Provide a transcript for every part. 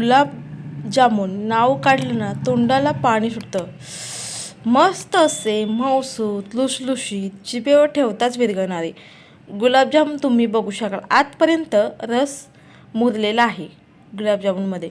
गुलाबजामुन नाव काढलं ना तोंडाला पाणी सुटतं. मस्त असे मऊसूत लुसलुशीत जिभेवर ठेवताच विरघळणारे. गुलाबजाम तुम्ही बघू शकाल. आतपर्यंत रस मुरलेला आहे गुलाबजामुनमध्ये.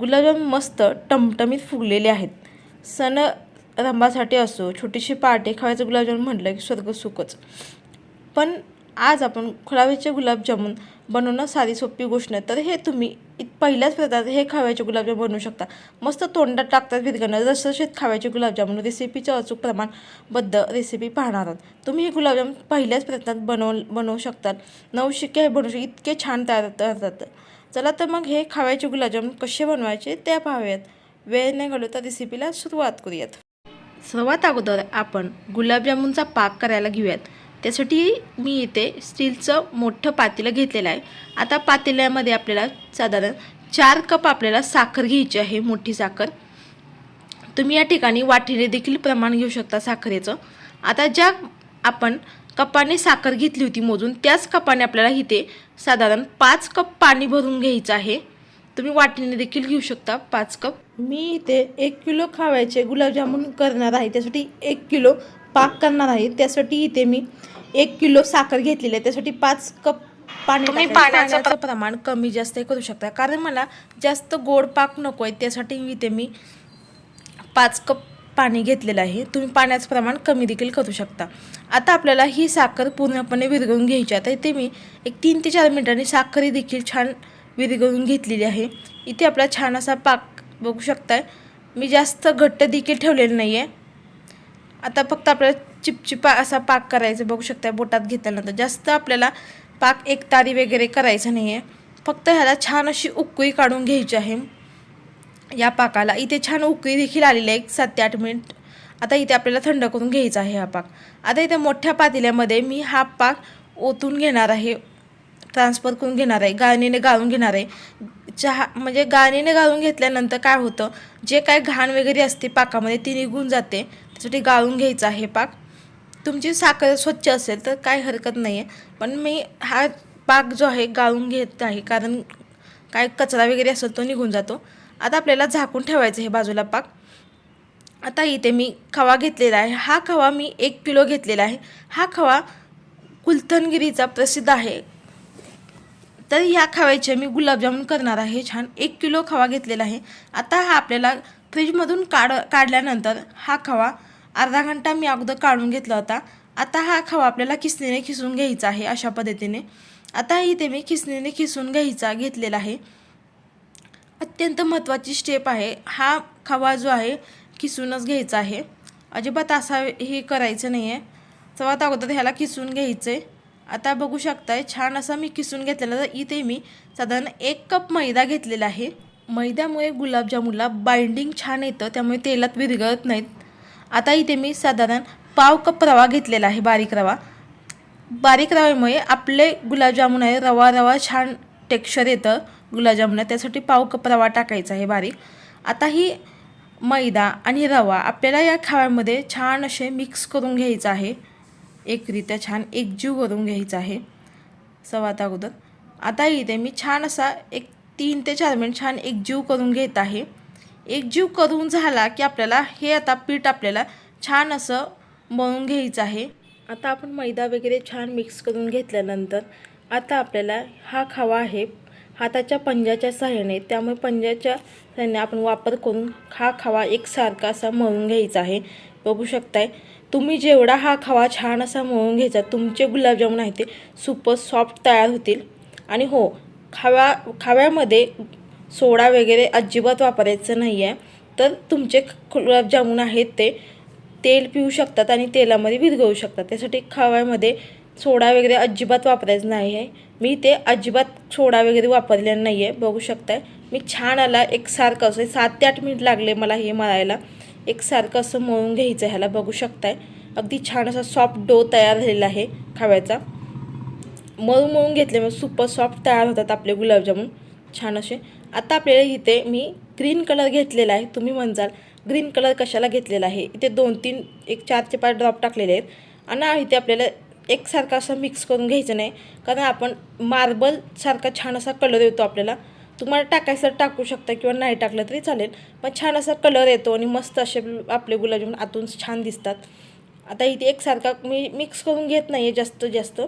गुलाबजाम मस्त टमटमीत फुगलेले आहेत. सण रंभासाठी असो छोटीशी पार्टी खावायचं गुलाबजामुन म्हटलं की स्वर्ग सुखच. पण आज आपण खुळावेचे गुलाबजामुन बनवणं साधी सोपी गोष्ट नाही. तर हे तुम्ही इत पहिल्याच प्रकारात हे खाव्याचे गुलाबजाम बनवू शकता. मस्त तोंडात टाकतात विरघळणं रसरशीत खाव्याचे गुलाबजामुन रेसिपीचं अचूक प्रमाणबद्ध रेसिपी पाहणार आहात. तुम्ही हे गुलाबजाम पहिल्याच प्रयत्नात बनव बनवू शकतात. नवशिके हे बनवू शक इतके छान तयार करतात चला तर मग हे खाव्याचे गुलाबजाम कसे बनवायचे ते पाहूयात. वेळ नाही घालवता रेसिपीला सुरुवात करूयात. सर्वात अगोदर आपण गुलाबजामुनचा पाक करायला घेऊयात. त्यासाठी मी इथे स्टीलचं मोठं पातेलं घेतलेलं आहे. आता पातेल्यामध्ये आपल्याला साधारण चार कप आपल्याला साखर घ्यायची आहे मोठी साखर. तुम्ही या ठिकाणी वाटीने देखील प्रमाण घेऊ शकता साखरेचं. आता ज्या आपण कपाने साखर घेतली होती मोजून त्याच कपाने आपल्याला इथे साधारण पाच कप पाणी भरून घ्यायचं आहे. तुम्ही वाटीने देखील घेऊ शकता पाच कप. मी इथे एक किलो खाव्याचे गुलाबजामुन करणार आहे त्यासाठी एक किलो पाक करणार आहे त्यासाठी इथे मी एक किलो साखर घेतलेली आहे. त्यासाठी पाच कप पाणी तुम्ही पाण्याचं प्रमाण कमी जास्त करू शकता. कारण मला जास्त गोड पाक नको आहे त्यासाठी इथे मी पाच कप पाणी घेतलेलं आहे. तुम्ही पाण्याचं प्रमाण कमी देखील करू शकता. आता आपल्याला ही साखर पूर्णपणे विरघळून घ्यायची आता इथे मी एक तीन ते चार मिनिटांनी साखरही देखील छान विरघळून घेतलेली आहे. इथे आपला छान असा पाक बघू शकताय. मी जास्त घट्ट देखील ठेवलेलं नाही आहे आता फक्त आपल्याला चिपचिपा असा पाक करायचा बघू शकता बोटात घेतल्यानंतर. जास्त आपल्याला पाक एक तारी वगैरे करायचं नाही आहे फक्त ह्याला छान अशी उकळी काढून घ्यायची आहे. या पाकाला. इथे छान उकळी देखील आलेली आहे. एक सात ते आठ मिनिट. आता इथे आपल्याला थंड करून घ्यायचा आहे हा पाक. आता इथे मोठ्या पातेल्यामध्ये मी हा पाक ओतून घेणार आहे. ट्रान्सफर करून घेणार आहे. गाळणीने गाळून घेणार आहे. चहा म्हणजे गाळणीने गाळून घेतल्यानंतर काय होतं? जे काय घाण वगैरे असते पाकामध्ये ती निघून जाते. त्यासाठी गाळून घ्यायचं आहे पाक. तुमची साखर स्वच्छ असेल तर काय हरकत नाही आहे पण मी हा पाक जो आहे गाळून घेत आहे कारण काय कचरा वगैरे असेल तो निघून जातो. आता आपल्याला झाकून ठेवायचं हे बाजूला पाक. आता इथे मी खवा घेतलेला आहे. हा खवा मी एक किलो घेतलेला आहे. हा खवा कुलथनगिरीचा प्रसिद्ध आहे. तर ह्या खव्याचे मी गुलाबजामुन करणार आहे. छान एक किलो खवा घेतलेला आहे. आता हा आपल्याला फ्रीजमधून काढ काढल्यानंतर हा खवा अर्धा घंटा मी अगोदर काढून घेतला होता. आता हा खवा आपल्याला किसणीने खिसून घ्यायचा आहे अशा पद्धतीने. आता इथे मी खिसणीने खिसून घ्यायचा घेतलेला आहे. अत्यंत महत्त्वाची स्टेप आहे. हा खवा जो आहे खिसूनच घ्यायचा आहे. अजिबात असा हे करायचं नाही आहे सर्वात अगोदर ह्याला खिसून घ्यायचं. आहे आता बघू शकताय छान असा मी किसून घेतलेला तर इथे मी साधारण एक कप मैदा घेतलेला आहे. मैद्यामुळे गुलाबजामुनला बाइंडिंग छान येतं त्यामुळे तेलात विरघळत नाहीत. आता इथे मी साधारण पाव कप रवा घेतलेला आहे बारीक रवा. बारीक रव्यामुळे आपले गुलाबजामुन आहे रवा रवा छान टेक्स्चर येतं गुलाबजामुन त्यासाठी पाव कप रवा टाकायचा आहे बारीक. आता ही मैदा आणि रवा आपल्याला या खाव्यामध्ये छान असे मिक्स करून घ्यायचं आहे. एकरित्या छान एकजीव करून घ्यायचा आहे. सर्वात अगोदर. आता इथे मी छान असा एक तीन ते चार मिनिट छान एकजीव करून घेत आहे. एकजीव करून झाला की आपल्याला हे आता पीठ आपल्याला छान असं मळून घ्यायचं आहे. आता आपण मैदा वगैरे छान मिक्स करून घेतल्यानंतर आता आपल्याला हा खवा आहे. हाताच्या पंजाच्या सहाय्याने त्यामुळे पंजाच्या सहाय्याने आपण वापर करून हा खवा एकसारखा असा मळून घ्यायचा आहे. बघू शकताय तुम्ही जेवढा हा खवा छान असा मळून घ्यायचा तुमचे गुलाबजामुन आहे ते सुपर सॉफ्ट तयार होतील. आणि हो खाव्या खाव्यामध्ये सोडा वगैरे अजिबात वापरायचं नाही आहे तर तुमचे गुलाबजामुन आहेत ते तेल पिऊ शकतात आणि तेलामध्ये विरघळू शकतात. त्यासाठी खाव्यामध्ये सोडा वगैरे अजिबात वापरायचं नाही आहे मी ते अजिबात सोडा वगैरे वापरलेला नाही आहे बघू शकताय. मी छान आला. एकसारखं असं सात ते आठ मिनिट लागले मला हे मळायला. एकसारखं असं मळून घ्यायचं ह्याला. बघू शकताय. अगदी छान असा सॉफ्ट डो तयार झालेला आहे खाव्याचा. मळून मळून घेतल्यामुळे सुपर सॉफ्ट तयार होतात आपले गुलाबजामून. छान असे. आता आपल्याला इथे मी ग्रीन कलर घेतलेला आहे. तुम्ही म्हणजाल ग्रीन कलर कशाला घेतलेला आहे? इथे दोन तीन एक चार ते पाच ड्रॉप टाकलेले आहेत. आणि इथे आपल्याला एकसारखा असं मिक्स करून घ्यायचं नाही. कारण आपण मार्बलसारखा छान असा कलर येतो आपल्याला. तुम्हाला टाकायचं टाकू शकता किंवा नाही टाकलं तरी चालेल. पण छान असा कलर येतो आणि मस्त असे आपले गुलाबजामुन आतून छान दिसतात. आता इथे एकसारखा मी मिक्स करून घेत नाही आहे जास्त जास्त.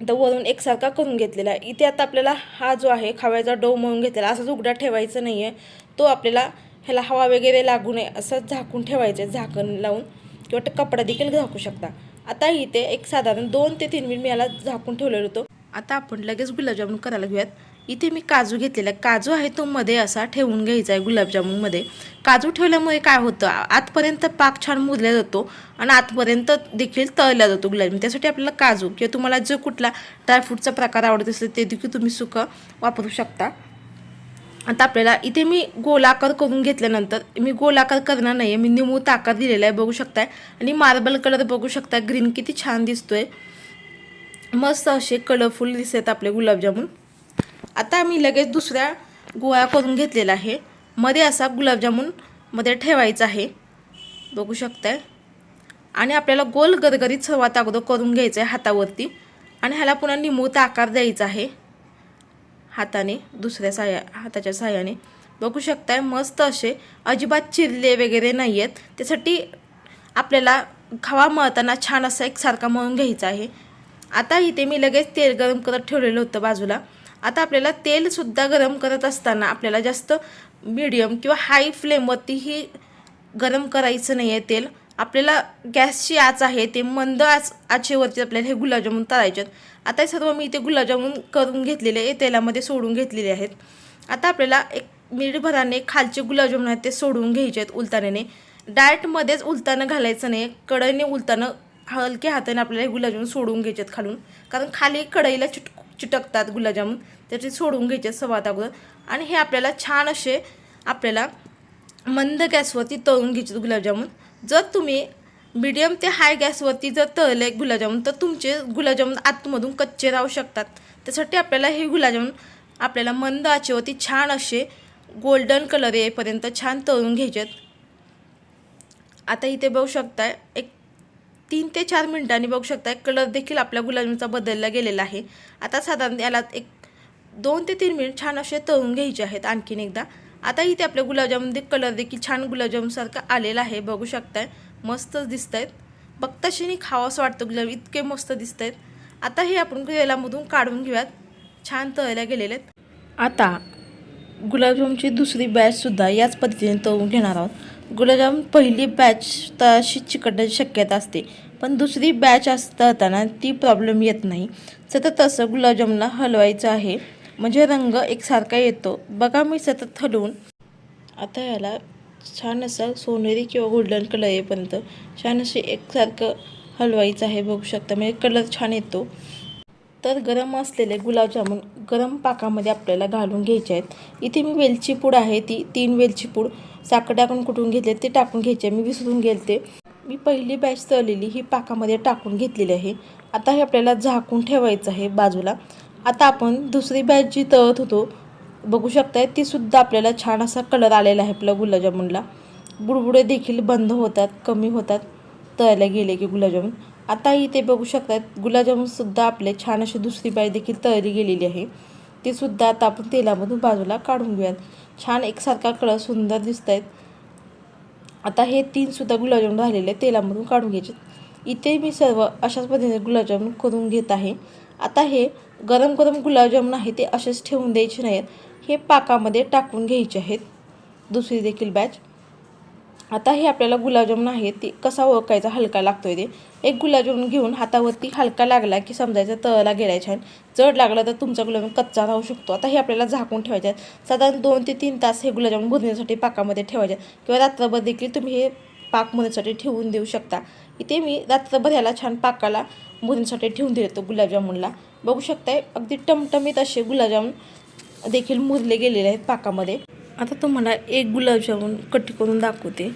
तर वरून एकसारखा करून घेतलेला आहे. इथे आता आपल्याला हा जो आहे खव्याचा डो म्हणून घेतलेला असाच उघडा ठेवायचा नाही आहे तो आपल्याला ह्याला हवा वगैरे लागू नये असं झाकून ठेवायचं आहे झाकण लावून. किंवा ते कपडा देखील झाकू शकता. आता इथे एक साधारण दोन ते तीन मिनिट मी याला झाकून ठेवलेलं होतं. आता आपण लगेच गुलाबजामुन करायला घेऊयात. इथे मी काजू घेतलेला. आहे काजू आहे तो मध्ये असा ठेवून घ्यायचा आहे गुलाबजामुनमध्ये. काजू ठेवल्यामुळे काय होतं? आतपर्यंत पाक छान मुरला जातो आणि आतपर्यंत देखील तळला जातो गुलाबजामुन. त्यासाठी आपल्याला काजू किंवा तुम्हाला जो कुठला ड्रायफ्रूटचा प्रकार आवडत असेल ते देखील तुम्ही सुकं वापरू शकता. आता आपल्याला इथे मी गोलाकार करून घेतल्यानंतर मी गोलाकार करणार नाही आहे मी निमूत आकार दिलेला आहे बघू शकताय. आणि मार्बल कलर बघू शकता ग्रीन किती छान दिसतोय. मस्त असे कलरफुल दिसत आपले गुलाबजामुन. आता मी लगेच दुसऱ्या गोळा करून घेतलेला आहे. मध्ये असा गुलाबजामुनमध्ये ठेवायचा आहे. बघू शकताय. आणि आपल्याला गोल गरगरीत सर्वात अगोदर करून घ्यायचं आहे हातावरती. आणि ह्याला पुन्हा निमूत आकार द्यायचा आहे. हाताने दुसऱ्या साह्या हाताच्या साह्याने. बघू शकताय मस्त असे अजिबात चिरले वगैरे नाही आहेत त्यासाठी आपल्याला खवा मळताना छान असा एकसारखा मळून घ्यायचा आहे. आता इथे मी लगेच तेल गरम करत ठेवलेलं होतं बाजूला. आता आपल्याला तेलसुद्धा गरम करत असताना आपल्याला जास्त मीडियम किंवा हाय फ्लेमवरतीही गरम करायचं नाही आहे तेल. आपल्याला गॅसची आच आहे ते मंद आच आचेवरती आपल्याला हे गुलाबजामुन तळायचे आहेत. आता हे सर्व मी इथे गुलाबजामुन करून घेतलेले आहे तेलामध्ये सोडून घेतलेले आहेत. आता आपल्याला एक मीठभराने खालचे गुलाबजामुन आहेत ते सोडून घ्यायचे आहेत उलताण्याने डायटमध्येच उलतानं घालायचं नाही कढईने उलतानं हलक्या हाताने आपल्याला हे गुलाबजामुन सोडून घ्यायचे आहेत खालून. कारण खाली कढईला चिट चिटकतात गुलाबजामुन त्याचे सोडून घ्यायचे सर्वात अगोदर. आणि हे आपल्याला छान असे आपल्याला मंद गॅसवरती तळून घ्यायचे गुलाबजामुन. जर तुम्ही मिडियम ते हाय गॅसवरती जर तळले गुलाबजामुन तर तुमचे गुलाबजामुन आतमधून कच्चे राहू शकतात. त्यासाठी आपल्याला हे गुलाबजामुन आपल्याला मंद आचेवरती छान असे गोल्डन कलर येईपर्यंत छान तळून घ्यायचे आता इथे बघू शकताय एक तीन ते चार मिनटांनी बघू शकताय कलर देखील आपल्या गुलाबीचा बदलला गेलेला आहे. आता साधारण याला एक दोन ते तीन मिनिट छान असे तळून घ्यायचे आहेत आणखीन एकदा. आता इथे आपल्या गुलाबजाममध्ये कलर देखील छान गुलाबजामुनसारखा आलेला आहे बघू शकताय. मस्तच दिसत आहेत बघताशीनी खावंसं वाटतं गुलाब इतके मस्त दिसत आहेत आता हे आपण तेलामधून काढून घेऊयात. छान तळल्या गेलेले आहेत. आता गुलाबजामची दुसरी बॅचसुद्धा याच पद्धतीने तळून घेणार आहोत. गुलाबजाम पहिली बॅच तशी चिकटण्याची शक्यता असते. पण दुसरी बॅच असताना ती प्रॉब्लेम येत नाही. सतत असं गुलाबजामला हलवायचं आहे. म्हणजे रंग एकसारखा येतो. बघा मी सतत हलवून. आता याला छान असं सोनेरी किंवा गोल्डन कलर येईपर्यंत छान असे एकसारखं हलवायचं आहे बघू शकता. म्हणजे कलर छान येतो. तर गरम असलेले गुलाबजामुन गरम पाकामध्ये आपल्याला घालून घ्यायचे आहेत. इथे मी वेलची पूड आहे. ती तीन वेलची पूड साखर टाकून कुठून घेतले ते टाकून घ्यायचे. मी विसरून गेलते. मी पहिली बॅच तळलेली ही पाकामध्ये टाकून घेतलेली आहे. आता हे आपल्याला झाकून ठेवायचं आहे बाजूला. आता आपण दुसरी बॅच जी तळत होतो बघू शकताय ती सुद्धा आपल्याला छान असा कलर आलेला आहे आपल्या गुलाबजामुनला. बुडबुडे देखील बंद होतात कमी होतात तळायला गेले की गुलाबजामुन. आता इथे बघू शकतात गुलाबजामुनसुद्धा आपले छान अशी दुसरी बॅच देखील तळली गेलेली आहे. ते सुद्धा आता आपण तेलामधून बाजूला काढून घेऊयात. छान एकसारखा कलर सुंदर दिसत आहेत आता हे तीनसुद्धा गुलाबजामुन राहिलेले तेलामधून काढून घ्यायचे इथे मी सर्व अशाच पद्धतीने गुलाबजामुन करून घेत आहे. आता हे गरम गरम गुलाबजामुन आहे ते असेच ठेवून द्यायचे नाहीत. हे पाकामध्ये टाकून घ्यायचे आहेत. दुसरी देखील बॅच आता हे आपल्याला गुलाबजामुन आहे ते कसा ओळखायचा हलका लागतोय ते. एक गुलाबजामुन घेऊन हातावरती हलका लागला की समजायचं तळला गेलाय छान. जड लागला तर तुमचा गुलाबजामुन कच्चा राहू शकतो. आता हे आपल्याला झाकून ठेवायचे आहेत साधारण दोन ते तीन तास हे गुलाबजामुन भुजण्यासाठी पाकामध्ये ठेवायचे. किंवा रात्रभर देखील तुम्ही हे पाक मुरण्यासाठी ठेवून देऊ शकता. इथे मी रात्रभर ह्याला छान पाकाला मुलींसाठी ठेवून देतो गुलाबजामुनला बघू शकताय अगदी टमटमीत असे गुलाबजामुन देखील मुरले गेलेले आहेत पाकामध्ये. आता तुम्हाला एक गुलाबजामुन कट करून दाखवते.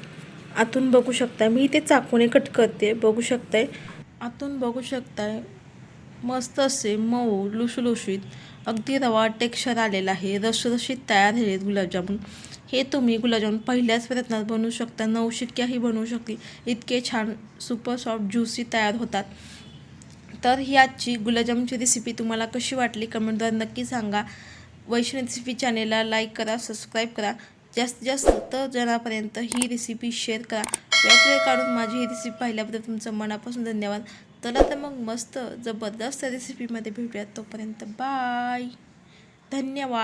आतून बघू शकताय. मी इथे चाकूने कट करते. बघू शकताय. आतून बघू शकताय. मस्त असे मऊ लुसलुशीत अगदी रवा टेक्स्चर आलेला आहे. रसरशीत तयार झाले गुलाबजामुन. हे तुम्ही गुलाबजामुन पहिल्याच प्रयत्नात बनवू शकता. नवशिक्याही बनवू शकते. इतके छान सुपर सॉफ्ट ज्युसी तयार होतात. तर ही आजची गुलाबजामुनची रेसिपी तुम्हाला कशी वाटली? कमेंटद्वारे नक्की सांगा. वैष्णवी रेसिपी चॅनेलला लाईक करा सबस्क्राईब करा. जास्तीत जास्त जणापर्यंत ही रेसिपी शेअर करा. वेळात वेळ काढून माझी ही रेसिपी पाहिल्याबद्दल तुमचं मनापासून धन्यवाद. चला तर मग मस्त जबरदस्त रेसिपीमध्ये भेटूयात तोपर्यंत. बाय धन्यवाद.